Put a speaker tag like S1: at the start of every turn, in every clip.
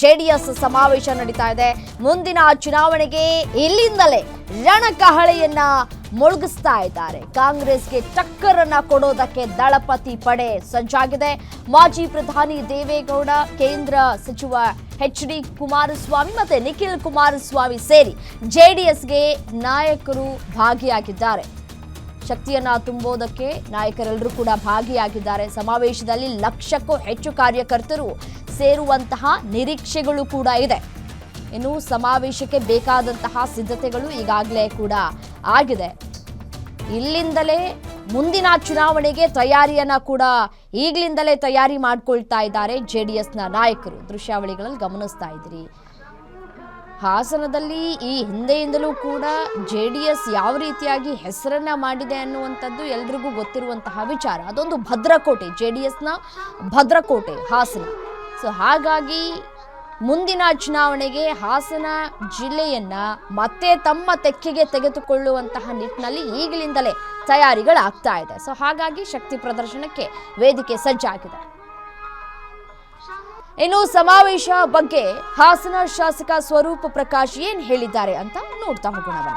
S1: JDS ಸಮಾವೇಶ ನಡೀತಾ ಇದೆ. ಮುಂದಿನ ಚುನಾವಣೆಗೆ ಇಲ್ಲಿಂದಲೇ ರಣಕಹಳೆಯನ್ನ ಮುಳುಗಿಸ್ತಾ ಇದ್ದಾರೆ. ಕಾಂಗ್ರೆಸ್ಗೆ ಚಕ್ಕರನ್ನ ಕೊಡೋದಕ್ಕೆ ದಳಪತಿ ಪಡೆ ಸಜ್ಜಾಗಿದೆ. ಮಾಜಿ ಪ್ರಧಾನಿ ದೇವೇಗೌಡ, ಕೇಂದ್ರ ಸಚಿವ ಎಚ್ ಡಿ ಕುಮಾರಸ್ವಾಮಿ ಮತ್ತೆ ನಿಖಿಲ್ ಕುಮಾರಸ್ವಾಮಿ ಸೇರಿ ಜೆಡಿಎಸ್ಗೆ ನಾಯಕರು ಭಾಗಿಯಾಗಿದ್ದಾರೆ. ಶಕ್ತಿಯನ್ನ ತುಂಬೋದಕ್ಕೆ ನಾಯಕರೆಲ್ಲರೂ ಕೂಡ ಭಾಗಿಯಾಗಿದ್ದಾರೆ. ಸಮಾವೇಶದಲ್ಲಿ ಲಕ್ಷಕ್ಕೂ ಹೆಚ್ಚು ಕಾರ್ಯಕರ್ತರು ಸೇರುವಂತಹ ನಿರೀಕ್ಷೆಗಳು ಕೂಡ ಇದೆ. ಇನ್ನು ಸಮಾವೇಶಕ್ಕೆ ಬೇಕಾದಂತಹ ಸಿದ್ಧತೆಗಳು ಈಗಾಗಲೇ ಕೂಡ ಆಗಿದೆ. ಇಲ್ಲಿಂದಲೇ ಮುಂದಿನ ಚುನಾವಣೆಗೆ ತಯಾರಿಯನ್ನ ಕೂಡ ಈಗಲಿಂದಲೇ ತಯಾರಿ ಮಾಡಿಕೊಳ್ತಾ ಇದ್ದಾರೆ ಜೆ ಡಿ ಎಸ್ನ ನಾಯಕರು. ದೃಶ್ಯಾವಳಿಗಳಲ್ಲಿ ಗಮನಿಸ್ತಾ ಇದ್ರಿ ಹಾಸನದಲ್ಲಿ ಈ ಹಿಂದೆಯಿಂದಲೂ ಕೂಡ ಜೆ ಡಿ ಎಸ್ ಯಾವ ರೀತಿಯಾಗಿ ಹೆಸರನ್ನ ಮಾಡಿದೆ ಅನ್ನುವಂಥದ್ದು ಎಲ್ರಿಗೂ ಗೊತ್ತಿರುವಂತಹ ವಿಚಾರ. ಅದೊಂದು ಭದ್ರಕೋಟೆ ಜೆ ಡಿ ಎಸ್ನ ಭದ್ರಕೋಟೆ, ಹಾಸನ. ಸೊ ಹಾಗಾಗಿ ಮುಂದಿನ ಚುನಾವಣೆಗೆ ಹಾಸನ ಜಿಲ್ಲೆಯನ್ನ ಮತ್ತೆ ತಮ್ಮ ತೆಕ್ಕೆಗೆ ತೆಗೆದುಕೊಳ್ಳುವಂತಹ ನಿಟ್ಟಿನಲ್ಲಿ ಈಗಲಿಂದಲೇ ತಯಾರಿಗಳಾಗ್ತಾ ಇದೆ. ಸೊ ಹಾಗಾಗಿ ಶಕ್ತಿ ಪ್ರದರ್ಶನಕ್ಕೆ ವೇದಿಕೆ ಸಜ್ಜಾಗಿದೆ. ಇನ್ನು ಸಮಾವೇಶ ಬಗ್ಗೆ ಹಾಸನ ಶಾಸಕ ಸ್ವರೂಪ ಪ್ರಕಾಶ್ ಏನ್ ಹೇಳಿದ್ದಾರೆ ಅಂತ ನೋಡ್ತಾ ಹೋಗೋಣ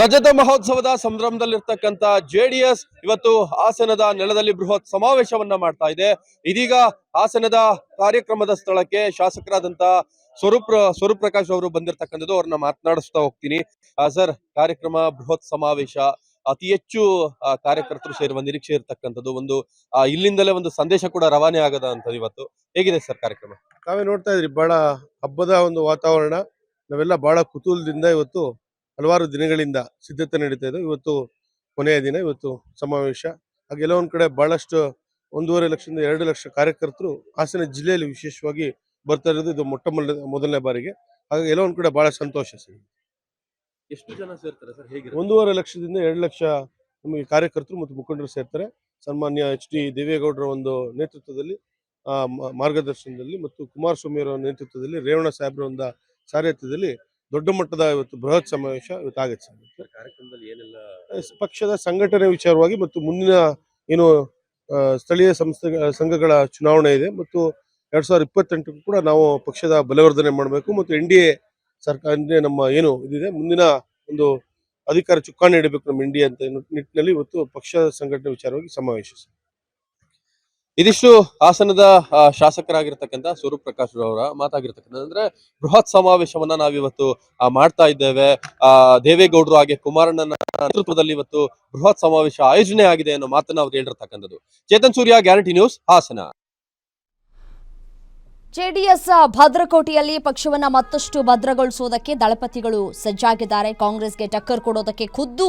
S2: ರಜತ ಮಹೋತ್ಸವದ ಸಂಭ್ರಮದಲ್ಲಿರ್ತಕ್ಕಂಥ ಜೆಡಿಎಸ್ ಇವತ್ತು ಹಾಸನದ ನೆಲದಲ್ಲಿ ಬೃಹತ್ ಸಮಾವೇಶವನ್ನ ಮಾಡ್ತಾ ಇದೆ. ಇದೀಗ ಹಾಸನದ ಕಾರ್ಯಕ್ರಮದ ಸ್ಥಳಕ್ಕೆ ಶಾಸಕರಾದಂತ ಸ್ವರೂಪ್ ಸ್ವರೂಪ್ ಪ್ರಕಾಶ್ ಅವರು ಬಂದಿರತಕ್ಕಂಥದ್ದು ಅವ್ರನ್ನ ಮಾತನಾಡಿಸ್ತಾ ಹೋಗ್ತೀನಿ. ಸರ್, ಕಾರ್ಯಕ್ರಮ, ಬೃಹತ್ ಸಮಾವೇಶ, ಅತಿ ಹೆಚ್ಚು ಕಾರ್ಯಕರ್ತರು ಸೇರುವ ನಿರೀಕ್ಷೆ ಇರತಕ್ಕಂಥದ್ದು ಒಂದು ಇಲ್ಲಿಂದಲೇ ಒಂದು ಸಂದೇಶ ಕೂಡ ರವಾನೆ ಆಗದ ಅಂತದ್ದು ಇವತ್ತು. ಹೇಗಿದೆ ಸರ್ ಕಾರ್ಯಕ್ರಮ?
S3: ತಾವೇ ನೋಡ್ತಾ ಇದ್ರಿ, ಬಹಳ ಹಬ್ಬದ ಒಂದು ವಾತಾವರಣ, ನಾವೆಲ್ಲ ಬಹಳ ಕುತೂಹಲದಿಂದ ಇವತ್ತು ಹಲವಾರು ದಿನಗಳಿಂದ ಸಿದ್ಧತೆ ನಡೀತಾ ಇದೆ. ಇವತ್ತು ಕೊನೆಯ ದಿನ ಇವತ್ತು ಸಮಾವೇಶ. ಹಾಗೆ ಒಂದ್ ಕಡೆ ಬಹಳಷ್ಟು ಒಂದೂವರೆ ಲಕ್ಷದಿಂದ ಎರಡು ಲಕ್ಷ ಕಾರ್ಯಕರ್ತರು ಹಾಸನ ಜಿಲ್ಲೆಯಲ್ಲಿ ವಿಶೇಷವಾಗಿ ಬರ್ತಾ ಇರೋದು ಇದು ಮೊಟ್ಟ ಮೊದಲ ಮೊದಲನೇ ಬಾರಿಗೆ. ಹಾಗಾಗಿ ಎಲ್ಲೋ ಒಂದ್ ಕಡೆ ಬಹಳ ಸಂತೋಷ ಸರ್.
S2: ಎಷ್ಟು ಜನ ಸೇರ್ತಾರೆ ಸರ್? ಹೇಗೆ
S3: ಒಂದೂವರೆ ಲಕ್ಷದಿಂದ ಎರಡು ಲಕ್ಷ ನಮಗೆ ಕಾರ್ಯಕರ್ತರು ಮತ್ತು ಮುಖಂಡರು ಸೇರ್ತಾರೆ. ಸನ್ಮಾನ್ಯ ಎಚ್ ಡಿ ದೇವೇಗೌಡರ ಒಂದು ನೇತೃತ್ವದಲ್ಲಿ ಮಾರ್ಗದರ್ಶನದಲ್ಲಿ ಮತ್ತು ಕುಮಾರಸ್ವಾಮಿ ಅವರ ನೇತೃತ್ವದಲ್ಲಿ ರೇವಣ್ಣ ಸಾಹೇಬ್ರ ಒಂದು ಸಾರಥ್ಯದಲ್ಲಿ ದೊಡ್ಡ ಮಟ್ಟದ ಇವತ್ತು ಬೃಹತ್ ಸಮಾವೇಶ ಇವತ್ತು ಆಗತ್ತೆ ಪಕ್ಷದ ಸಂಘಟನೆ ವಿಚಾರವಾಗಿ ಮತ್ತು ಮುಂದಿನ ಏನು ಸ್ಥಳೀಯ ಸಂಸ್ಥೆ ಸಂಘಗಳ ಚುನಾವಣೆ ಇದೆ ಮತ್ತು ಎರಡ್ ಸಾವಿರದ ಇಪ್ಪತ್ತೆಂಟಕ್ಕೂ ಕೂಡ ನಾವು ಪಕ್ಷದ ಬಲವರ್ಧನೆ ಮಾಡಬೇಕು ಮತ್ತು ಎನ್ ಡಿ ಎ ಸರ್ಕಾರ ಅಂದ್ರೆ ನಮ್ಮ ಏನು ಇದಿದೆ ಮುಂದಿನ ಒಂದು ಅಧಿಕಾರ ಚುಕ್ಕಾಣಿ ಇಡಬೇಕು ನಮ್ಮ ಇಂಡಿಯಾ ಅಂತ ನಿಟ್ಟಿನಲ್ಲಿ ಇವತ್ತು ಪಕ್ಷದ ಸಂಘಟನೆ ವಿಚಾರವಾಗಿ ಸಮಾವೇಶ.
S2: ಇದಿಷ್ಟು ಹಾಸನದ ಶಾಸಕರಾಗಿರ್ತಕ್ಕಂಥ ಸ್ವರೂಪ್ ಪ್ರಕಾಶ್ ಅವರ ಮಾತಾಗಿರ್ತಕ್ಕಂಥ, ಅಂದ್ರೆ ಬೃಹತ್ ಸಮಾವೇಶವನ್ನ ನಾವಿವತ್ತು ಮಾಡ್ತಾ ಇದ್ದೇವೆ. ಆ, ದೇವೇಗೌಡರು ಹಾಗೆ ಕುಮಾರಣ್ಣನ ನೇತೃತ್ವದಲ್ಲಿ ಇವತ್ತು ಬೃಹತ್ ಸಮಾವೇಶ ಆಯೋಜನೆ ಆಗಿದೆ ಅನ್ನೋ ಮಾತನ್ನ ಅವ್ರು ಹೇಳಿರ್ತಕ್ಕಂಥದ್ದು. Chetan Surya, guarantee news, Hassan.
S1: JDS ಭದ್ರಕೋಟೆಯಲ್ಲಿ ಪಕ್ಷವನ್ನು ಮತ್ತಷ್ಟು ಭದ್ರಗೊಳಿಸುವುದಕ್ಕೆ ದಳಪತಿಗಳು ಸಜ್ಜಾಗಿದ್ದಾರೆ. ಕಾಂಗ್ರೆಸ್ಗೆ ಟಕ್ಕರ್ ಕೊಡೋದಕ್ಕೆ ಖುದ್ದು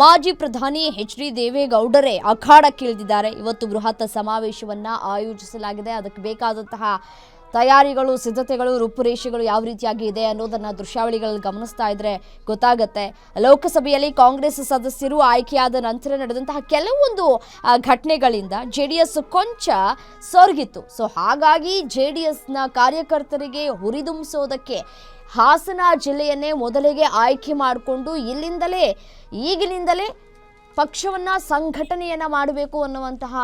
S1: ಮಾಜಿ ಪ್ರಧಾನಿ ಎಚ್ ಡಿ ದೇವೇಗೌಡರೇ ಅಖಾಡಕ್ಕಿಳಿದಿದ್ದಾರೆ. ಇವತ್ತು ಬೃಹತ್ ಸಮಾವೇಶವನ್ನ ಆಯೋಜಿಸಲಾಗಿದೆ. ಅದಕ್ಕೆ ಬೇಕಾದಂತಹ ತಯಾರಿಗಳು, ಸಿದ್ಧತೆಗಳು, ರೂಪುರೇಷೆಗಳು ಯಾವ ರೀತಿಯಾಗಿ ಇದೆ ಅನ್ನೋದನ್ನ ದೃಶ್ಯಾವಳಿಗಳಲ್ಲಿ ಗಮನಿಸ್ತಾ ಇದ್ರೆ ಗೊತ್ತಾಗತ್ತೆ. ಲೋಕಸಭೆಯಲ್ಲಿ ಕಾಂಗ್ರೆಸ್ ಸದಸ್ಯರು ಆಯ್ಕೆಯಾದ ನಂತರ ನಡೆದಂತಹ ಕೆಲವೊಂದು ಘಟನೆಗಳಿಂದ ಜೆ ಡಿ ಎಸ್ ಕೊಂಚ ಸೊರಗಿತ್ತು. ಸೊ ಹಾಗಾಗಿ ಜೆ ಡಿ ಎಸ್ನ ಕಾರ್ಯಕರ್ತರಿಗೆ ಹುರಿದುಂಬಿಸೋದಕ್ಕೆ ಹಾಸನ ಜಿಲ್ಲೆಯನ್ನೇ ಮೊದಲಿಗೆ ಆಯ್ಕೆ ಮಾಡಿಕೊಂಡು ಇಲ್ಲಿಂದಲೇ, ಈಗಿನಿಂದಲೇ ಪಕ್ಷವನ್ನ ಸಂಘಟನೆಯನ್ನ ಮಾಡಬೇಕು ಅನ್ನುವಂತಹ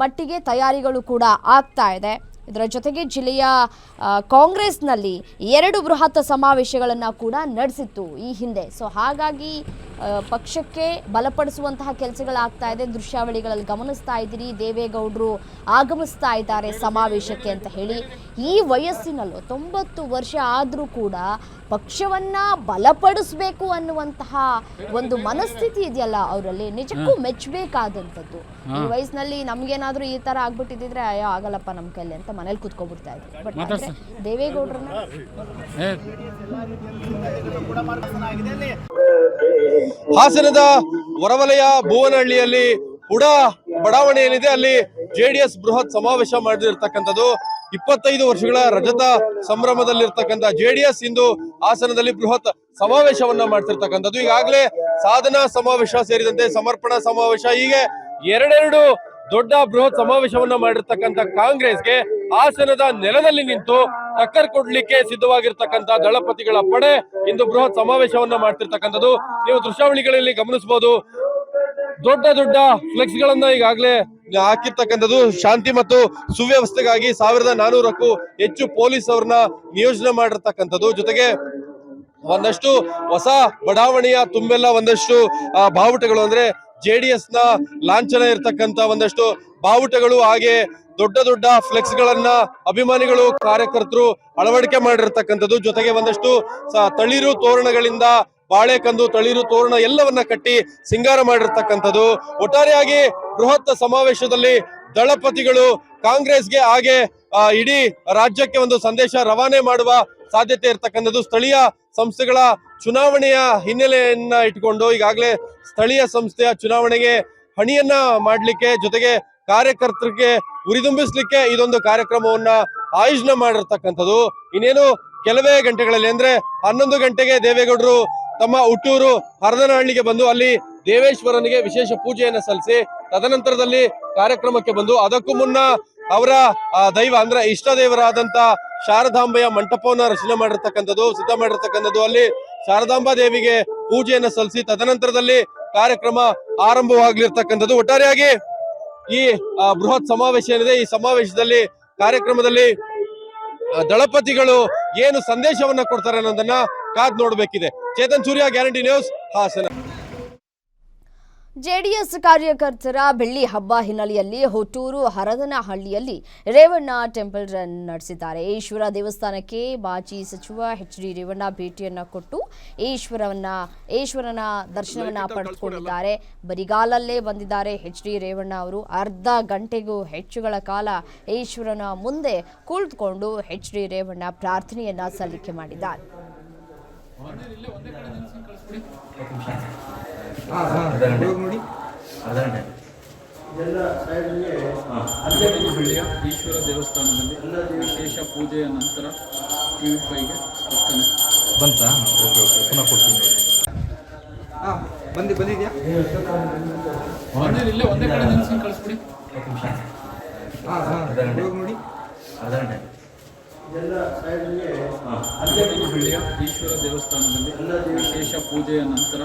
S1: ಮಟ್ಟಿಗೆ ತಯಾರಿಗಳು ಕೂಡ ಆಗ್ತಾ ಇದೆ. ಇದರ ಜೊತೆಗೆ ಜಿಲ್ಲೆಯ ಕಾಂಗ್ರೆಸ್ನಲ್ಲಿ ಎರಡು ಬೃಹತ್ ಸಮಾವೇಶಗಳನ್ನು ಕೂಡ ನಡೆಸಿತ್ತು ಈ ಹಿಂದೆ. ಸೊ ಹಾಗಾಗಿ ಪಕ್ಷಕ್ಕೆ ಬಲಪಡಿಸುವಂತಹ ಕೆಲಸಗಳಾಗ್ತಾ ಇದೆ. ದೃಶ್ಯಾವಳಿಗಳಲ್ಲಿ ಗಮನಿಸ್ತಾ ಇದ್ದೀರಿ. ದೇವೇಗೌಡರು ಆಗಮಿಸ್ತಾ ಇದ್ದಾರೆ ಸಮಾವೇಶಕ್ಕೆ ಅಂತ ಹೇಳಿ. ಈ ವಯಸ್ಸಿನಲ್ಲೂ ತೊಂಬತ್ತು ವರ್ಷ ಆದರೂ ಕೂಡ ಪಕ್ಷವನ್ನ ಬಲಪಡಿಸಬೇಕು ಅನ್ನುವಂತಹ ಒಂದು ಮನಸ್ಥಿತಿ ಇದೆಯಲ್ಲ ಅವರಲ್ಲಿ. ನಿಜಕ್ಕೂ ಮೆಚ್ಚಬೇಕಾದಂಥದ್ದು. ಈ ವಯಸ್ಸಿನಲ್ಲಿ ನಮ್ಗೇನಾದ್ರೂ ಈ ತರ ಆಗ್ಬಿಟ್ಟಿದ್ರೆ ಅಯ್ಯೋ ಆಗಲ್ಲಪ್ಪ ನಮ್ಮ ಕೈಲಿ ಅಂತ ಮನೇಲಿ ಕುತ್ಕೊಬಿಡ್ತಾ ಇದ್ರು. ಬಟ್ ಆದ್ರೆ ದೇವೇಗೌಡರನ್ನ
S2: ಹಾಸನದ ಹೊರವಲಯ ಭುವನಹಳ್ಳಿಯಲ್ಲಿ ಕೂಡ ಬಡಾವಣೆ ಏನಿದೆ ಅಲ್ಲಿ ಜೆಡಿಎಸ್ ಬೃಹತ್ ಸಮಾವೇಶ ಮಾಡಿರ್ತಕ್ಕಂಥದ್ದು. ಇಪ್ಪತ್ತೈದು ವರ್ಷಗಳ ರಜತ ಸಂಭ್ರಮದಲ್ಲಿರ್ತಕ್ಕಂಥ ಜೆಡಿಎಸ್ ಇಂದು ಹಾಸನದಲ್ಲಿ ಬೃಹತ್ ಸಮಾವೇಶವನ್ನ ಮಾಡ್ತಿರ್ತಕ್ಕಂಥದ್ದು. ಈಗಾಗಲೇ ಸಾಧನಾ ಸಮಾವೇಶ ಸೇರಿದಂತೆ ಸಮರ್ಪಣಾ ಸಮಾವೇಶ. ಹೀಗೆ ಎರಡೆರಡು ದೊಡ್ಡ ಬೃಹತ್ ಸಮಾವೇಶವನ್ನ ಮಾಡಿರ್ತಕ್ಕಂಥ ಕಾಂಗ್ರೆಸ್ಗೆ ಹಾಸನದ ನೆಲದಲ್ಲಿ ನಿಂತು ಟಕ್ಕರ್ ಕೊಡ್ಲಿಕ್ಕೆ ಸಿದ್ಧವಾಗಿರ್ತಕ್ಕಂಥ ದಳಪತಿಗಳ ಪಡೆ ಇಂದು ಬೃಹತ್ ಸಮಾವೇಶವನ್ನ ಮಾಡ್ತಿರ್ತಕ್ಕಂಥದ್ದು. ನೀವು ದೃಶ್ಯಾವಳಿಗಳಲ್ಲಿ ಗಮನಿಸಬಹುದು. ದೊಡ್ಡ ದೊಡ್ಡ ಫ್ಲೆಕ್ಸ್ ಗಳನ್ನ ಈಗಾಗಲೇ ಹಾಕಿರ್ತಕ್ಕಂಥದ್ದು. ಶಾಂತಿ ಮತ್ತು ಸುವ್ಯವಸ್ಥೆಗಾಗಿ ಸಾವಿರದ ನಾನೂರಕ್ಕೂ ಹೆಚ್ಚು ಪೊಲೀಸ್ ಅವ್ರನ್ನ ನಿಯೋಜನೆ ಮಾಡಿರ್ತಕ್ಕಂಥದ್ದು. ಜೊತೆಗೆ ಒಂದಷ್ಟು ಹೊಸ ಬಡಾವಣೆಯ ತುಂಬೆಲ್ಲ ಒಂದಷ್ಟು ಬಾವುಟಗಳು ಅಂದ್ರೆ ಜೆ ಡಿ ಎಸ್ನ ಲಾಂಛನ ಇರತಕ್ಕಂತ ಒಂದಷ್ಟು ಬಾವುಟಗಳು ಹಾಗೆ ದೊಡ್ಡ ದೊಡ್ಡ ಫ್ಲೆಕ್ಸ್ ಗಳನ್ನ ಅಭಿಮಾನಿಗಳು, ಕಾರ್ಯಕರ್ತರು ಅಳವಡಿಕೆ ಮಾಡಿರ್ತಕ್ಕಂಥದ್ದು. ಜೊತೆಗೆ ಒಂದಷ್ಟು ತಳಿರು ತೋರಣಗಳಿಂದ ಬಾಳೆಕಂದು ತಳಿರು ತೋರಣ ಎಲ್ಲವನ್ನ ಕಟ್ಟಿ ಸಿಂಗಾರ ಮಾಡಿರ್ತಕ್ಕಂಥದ್ದು. ಒಟ್ಟಾರೆಯಾಗಿ ಬೃಹತ್ ಸಮಾವೇಶದಲ್ಲಿ ದಳಪತಿಗಳು ಕಾಂಗ್ರೆಸ್ಗೆ ಹಾಗೆ ಇಡೀ ರಾಜ್ಯಕ್ಕೆ ಒಂದು ಸಂದೇಶ ರವಾನೆ ಮಾಡುವ ಸಾಧ್ಯತೆ ಇರತಕ್ಕಂಥದ್ದು ಸ್ಥಳೀಯ ಸಂಸ್ಥೆಗಳ ಚುನಾವಣೆಯ ಹಿನ್ನೆಲೆಯನ್ನ ಇಟ್ಕೊಂಡು ಈಗಾಗಲೇ ಸ್ಥಳೀಯ ಸಂಸ್ಥೆಯ ಚುನಾವಣೆಗೆ ಹಣಿಯನ್ನ ಮಾಡಲಿಕ್ಕೆ ಜೊತೆಗೆ ಕಾರ್ಯಕರ್ತರಿಗೆ ಉರಿದುಂಬಿಸ್ಲಿಕ್ಕೆ ಇದೊಂದು ಕಾರ್ಯಕ್ರಮವನ್ನ ಆಯೋಜನೆ ಮಾಡಿರ್ತಕ್ಕಂಥದ್ದು. ಇನ್ನೇನು ಕೆಲವೇ ಗಂಟೆಗಳಲ್ಲಿ ಅಂದ್ರೆ ಹನ್ನೊಂದು ಗಂಟೆಗೆ ದೇವೇಗೌಡರು ತಮ್ಮ ಹುಟ್ಟೂರು ಹರದನಹಳ್ಳಿಗೆ ಬಂದು ಅಲ್ಲಿ ದೇವೇಶ್ವರನಿಗೆ ವಿಶೇಷ ಪೂಜೆಯನ್ನು ಸಲ್ಲಿಸಿ, ತದನಂತರದಲ್ಲಿ ಕಾರ್ಯಕ್ರಮಕ್ಕೆ ಬಂದು ಅದಕ್ಕೂ ಮುನ್ನ ಅವರ ದೈವ ಅಂದ್ರೆ ಇಷ್ಟ ದೇವರಾದಂತ ಶಾರದಾಂಬೆಯ ಮಂಟಪವನ್ನ ರಚನೆ ಮಾಡಿರ್ತಕ್ಕಂಥದ್ದು, ಸಿದ್ಧ ಮಾಡಿರ್ತಕ್ಕಂಥದ್ದು. ಅಲ್ಲಿ ಶಾರದಾಂಬಾ ದೇವಿಗೆ ಪೂಜೆಯನ್ನ ಸಲ್ಲಿಸಿ, ತದನಂತರದಲ್ಲಿ ಕಾರ್ಯಕ್ರಮ ಆರಂಭವಾಗ್ಲಿರ್ತಕ್ಕಂಥದ್ದು. ಒಟ್ಟಾರೆಯಾಗಿ ಈ ಬೃಹತ್ ಸಮಾವೇಶ ಏನಿದೆ, ಈ ಸಮಾವೇಶದಲ್ಲಿ, ಕಾರ್ಯಕ್ರಮದಲ್ಲಿ ದಳಪತಿಗಳು ಏನು ಸಂದೇಶವನ್ನ ಕೊಡ್ತಾರೆ ಅನ್ನೋದನ್ನ ಕಾದ್ ನೋಡ್ಬೇಕಿದೆ. Chetan Surya, guarantee news, Hassan.
S1: JDS ಕಾರ್ಯಕರ್ತರ ಬೆಳ್ಳಿ ಹಬ್ಬ ಹಿನ್ನೆಲೆಯಲ್ಲಿ ಹೊಟ್ಟೂರು ಹರದನಹಳ್ಳಿಯಲ್ಲಿ ರೇವಣ್ಣ ಟೆಂಪಲ್ ರನ್ ನಡೆಸಿದ್ದಾರೆ. ಈಶ್ವರ ದೇವಸ್ಥಾನಕ್ಕೆ ಮಾಜಿ ಸಚಿವ ಎಚ್ ಡಿ ರೇವಣ್ಣ ಭೇಟಿಯನ್ನು ಕೊಟ್ಟು ಈಶ್ವರವನ್ನ ಈಶ್ವರನ ದರ್ಶನವನ್ನ ಪಡೆದುಕೊಂಡಿದ್ದಾರೆ. ಬರಿಗಾಲಲ್ಲೇ ಬಂದಿದ್ದಾರೆ ಎಚ್ ಡಿ ರೇವಣ್ಣ ಅವರು. ಅರ್ಧ ಗಂಟೆಗೂ ಹೆಚ್ಚುಗಳ ಕಾಲ ಈಶ್ವರನ ಮುಂದೆ ಕುಳಿತುಕೊಂಡು ಎಚ್ ಡಿ ರೇವಣ್ಣ ಪ್ರಾರ್ಥನೆಯನ್ನ ಸಲ್ಲಿಕೆ ಮಾಡಿದ್ದಾರೆ.
S4: ನೋಡಿ. ಹಳ್ಳಿಯ ಈಶ್ವರ ದೇವಸ್ಥಾನದಲ್ಲಿ ವಿಶೇಷ ಪೂಜೆಯ ನಂತರ ಟಿ ವಿ ಫೈಗೆ ಸ್ಪಷ್ಟನೆ
S5: ಬಂತಾ? Okay okay. ಪುನಃ ಕೊಡ್ತೀನಿ ನೋಡಿ.
S6: ಹಾಂ ಬಂದು ಬಂದಿದ್ಯಾ?
S4: ಇಲ್ಲೇ ಒಂದೇ ಕಡೆ ನಿಲ್ಸಿ ಕಳಿಸ್ಬಿಡಿ.
S6: ಹಾಂ ಹಾಂ. ಹೋಗಿ ನೋಡಿ.
S4: ಹಳ್ಳಿಯ ಈಶ್ವರ ದೇವಸ್ಥಾನದಲ್ಲಿ ವಿಶೇಷ ಪೂಜೆಯ ನಂತರ